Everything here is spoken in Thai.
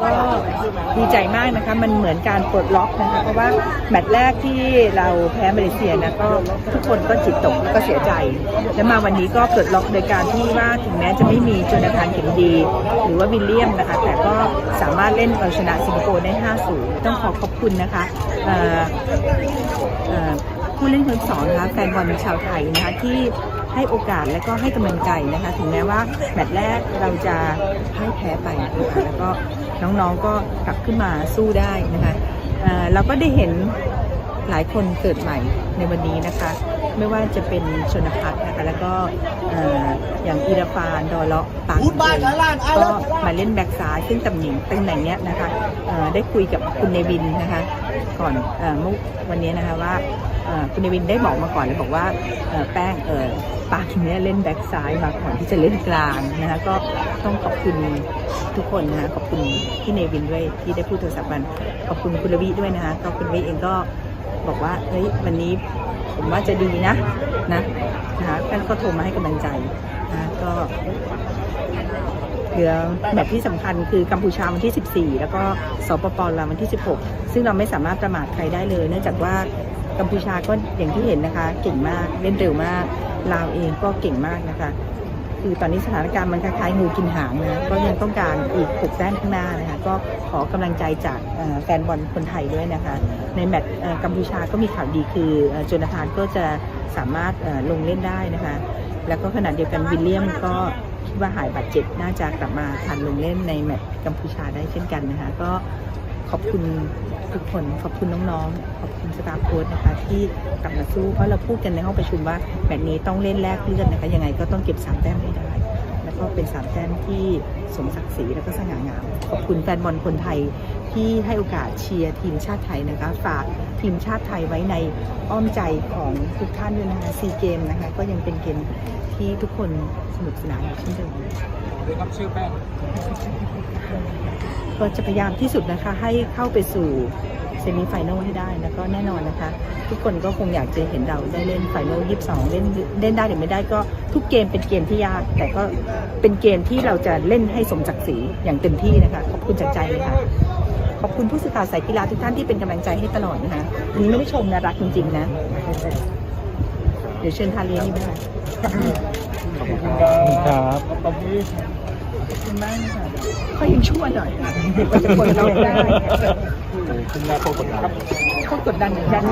ก็ดีใจมากนะคะมันเหมือนการปลดล็อกนะคะเพราะว่าแมตช์แรกที่เราแพ้มาเลเซียนะก็ทุกคนก็จิตตกแล้วก็เสียใจ แล้วมาวันนี้ก็ปลดล็อกโดยการที่ว่าถึงแม้จะไม่มีโจนาธานเข็มดี หรือว่าวิลเลียมนะคะแต่ก็สามารถเล่นเอาชนะสิงคโปร์ได้ 5-0 ต้องขอขอบคุณนะคะเอ่อเอ่อผู้เล่นคนสองนะคะแฟนบอลชาวไทยนะคะที่ ให้โอกาสและก็ให้กำลังใจนะคะ ถึงแม้ว่าแมตช์แรกเราจะพ่ายแพ้ไปนะคะแล้วก็น้องๆก็กลับขึ้นมาสู้ได้นะคะเอ่อเราก็ได้เห็นหลายคนเกิดใหม่ในวันนี้นะคะ ไม่ว่าจะเป็นชนพัฒน์นะคะ แล้วก็เอ่ออย่างอีราฟานดอเลาะปากพูดบ้านกันล้านเอาก็แล้วมาเล่นแบ็กซ้ายซึ่งตำแหน่งตำแหน่งเนี้ยนะคะเอ่อได้คุยกับคุณเนวินนะคะ ก่อนเอ่อเมื่อวันนี้นะคะว่าเอ่อคุณเนวินได้บอกมาก่อนเลยบอกว่าเอ่อแป้งเออ ปากเนี้ยเล่นแบ็กซ้ายมาก่อนที่จะเล่นกลางนะคะก็ต้องขอบคุณทุกคนนะคะขอบคุณพี่เนวินด้วยที่ได้พูดโทรศัพท์กันขอบคุณคุณลวีด้วยนะคะก็คุณลวีเองก็บอกว่าเฮ้ยวันนี้ผมว่าจะดีนะนะนะคะท่านก็โทรมาให้กำลังใจนะะก็เหลือแมตช์ที่สำคัญคือกัมพูชาวันที่ 14 แล้วก็สปปลาววันที่ 16 ซึ่งเราไม่สามารถประมาทใครได้เลย เนื่องจากว่า กัมพูชาก็อย่างที่เห็นนะคะ เก่งมากเล่นเร็วมากลาวเองก็เก่งมากนะคะ คือตอนนี้สถานการณ์มันคล้ายๆงูกินหางนะก็ยังต้องการอีก6แต้มข้างหน้านะคะก็ขอกำลังใจจากแฟนบอลคนไทยด้วยนะคะ ในแมตช์กัมพูชาก็มีข่าวดีคือโจนาธานก็จะสามารถลงเล่นได้นะคะ แล้วก็ขณะเดียวกันวิลเลียมก็คิดว่าหายบาดเจ็บน่าจะกลับมาทันลงเล่นในแมตช์กัมพูชาได้เช่นกันนะคะ ก็ ขอบคุณทุกคนขอบคุณน้องๆ ขอบคุณสตาฟโค้ชนะคะ ที่กลับมาสู้เพราะเราพูดกันในห้องประชุมว่าแมตช์นี้ต้องเล่นแลกเลือดนะคะ ยังไงก็ต้องเก็บสามแต้มให้ได้แล้วก็เป็นสามแต้มที่สมศักดิ์ศรีแล้วก็สง่างาม ขอบคุณแฟนบอลคนไทยที่ให้โอกาสเชียร์ทีมชาติไทยนะคะ ฝากทีมชาติไทยไว้ในอ้อมใจของทุกท่านด้วยนะคะซีเกมนะคะ ก็ยังเป็นเกมที่ทุกคนสนุกสนานอยู่เช่นเดิมเดี๋ยครับชื่อแป้ง ก็จะพยายามที่สุดนะคะ ให้เข้าไปสู่เซมิไฟแนลให้ได้แล้วก็แน่นอนนะคะ ทุกคนก็คงอยากจะเห็นเราได้เล่นไฟแนล22เล่นเล่นได้หรือไม่ได้ก็ทุกเกมเป็นเกมที่ยาก แต่ก็เป็นเกมที่เราจะเล่นให้สมศักดิ์ศรีอย่างเต็มที่นะคะขอบคุณจากใจเลยค่ะขอบคุณผู้สื่อข่าวสายกีฬาทุกท่านที่เป็นกำลังใจให้ตลอดนะคะอันนี้ไม่ได้ชมนะรักจริง ๆ นะ เดี๋ยวเชิญทานเลี้ยงนี่ได้ขอบคุณค่ะครับขอบ คุณมากค่ะเขายังชั่วหน่อยว่าจะกดเราได้คุณนาโคกดดันครับ เขากดดันเหมือนกัน